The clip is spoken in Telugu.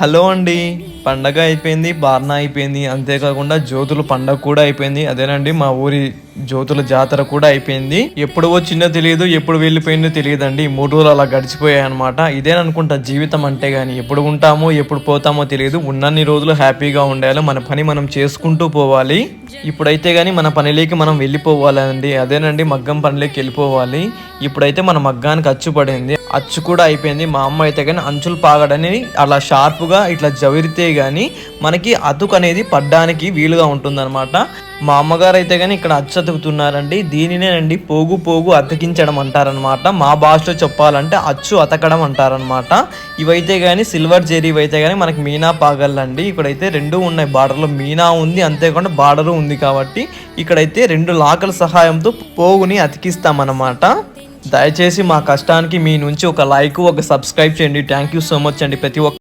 హలో అండి. పండగ అయిపోయింది బార్న అయిపోయింది. అంతేకాకుండా జ్యోతుల పండగ కూడా అయిపోయింది. అదేనండి మా ఊరి జ్యోతుల జాతర కూడా అయిపోయింది. ఎప్పుడు వచ్చిందో తెలియదు ఎప్పుడు వెళ్ళిపోయిందో తెలియదండి. అండి మూడు రోజులు అలా గడిచిపోయాయి అనమాట ఇదేననుకుంటా జీవితం అంటే కానీ ఎప్పుడు ఉంటామో ఎప్పుడు పోతామో తెలియదు. ఉన్నన్ని రోజులు హ్యాపీగా ఉండాలి. మన పని మనం చేసుకుంటూ పోవాలి. ఇప్పుడైతే కానీ మన పనిలోకి మనం వెళ్ళిపోవాలండి. అదేనండి మగ్గం పనిలోకి వెళ్ళిపోవాలి. ఇప్పుడైతే మన మగ్గానికి అచ్చుపడింది. అచ్చు కూడా అయిపోయింది. మా అమ్మ అయితే కానీ అంచులు పాగడని అలా షార్ప్గా ఇట్లా జవిరితే కానీ మనకి అతుకు అనేది పడ్డానికి వీలుగా ఉంటుందన్నమాట. మా అమ్మగారు అయితే కానీ ఇక్కడ అచ్చు అతుకుతున్నారండి. దీనినేనండి పోగు పోగు అతికించడం అంటారనమాట మా భాషలో చెప్పాలంటే అచ్చు అతకడం అంటారనమాట ఇవైతే కానీ సిల్వర్ జెరీ అయితే కానీ మనకి మీనా పాగళ్ళండి ఇక్కడైతే రెండు ఉన్నాయి బార్డర్లో. మీనా ఉంది అంతేకాకుండా బార్డరు ఉంది కాబట్టి ఇక్కడైతే రెండు లాకల సహాయంతో పోగుని అతికిస్తామన్నమాట. దయచేసి మా కష్టానికి మీ నుంచి ఒక లైక్ ఒక సబ్స్క్రైబ్ చేయండి. థ్యాంక్ యూ సో మచ్ అండి ప్రతి ఒక్క